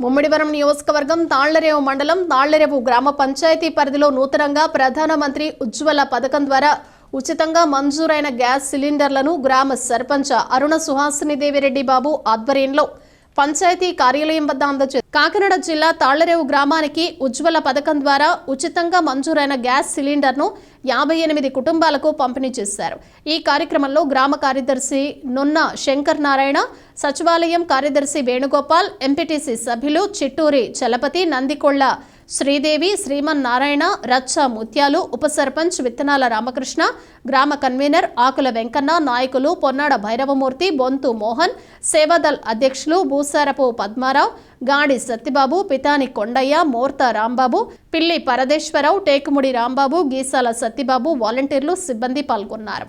ముమ్మిడివరం నియోజకవర్గం తాళ్ళరేవు మండలం తాళ్ళరేవు గ్రామ పంచాయతీ పరిధిలో నూతనంగా ప్రధానమంత్రి ఉజ్వల పథకం ద్వారా ఉచితంగా మంజూరైన గ్యాస్ సిలిండర్లను గ్రామ సర్పంచ్ అరుణ సుహాసిని దేవిరెడ్డి బాబు ఆధ్వర్యంలో పంచాయతీ కార్యాలయం వద్ద అందజేశారు. కాకినాడ జిల్లా తాళ్ళరేవు గ్రామానికి ఉజ్వల పథకం ద్వారా ఉచితంగా మంజూరైన గ్యాస్ సిలిండర్ను యాభై ఎనిమిది కుటుంబాలకు పంపిణీ చేశారు. ఈ కార్యక్రమంలో గ్రామ కార్యదర్శి నున్న శంకర్ నారాయణ సచివాలయం కార్యదర్శి వేణుగోపాల్ ఎంపీటీసీ సభ్యులు చిట్టూరి చలపతి నందికొళ్ళ శ్రీదేవి శ్రీమన్ నారాయణ రచ్చ ముత్యాలు ఉప సర్పంచ్ విత్తనాల రామకృష్ణ గ్రామ కన్వీనర్ ఆకుల వెంకన్న నాయకులు పొన్నాడ భైరవమూర్తి బొంతు మోహన్ సేవాదల్ అధ్యక్షులు భూసారపు పద్మారావు గాడి సత్యబాబు పితాని కొండయ్య మోర్త రాంబాబు పిల్లి పరదేశ్వరరావు టేకుముడి రాంబాబు గీసాల సత్యబాబు వాలంటీర్లు సిబ్బంది పాల్గొన్నారు.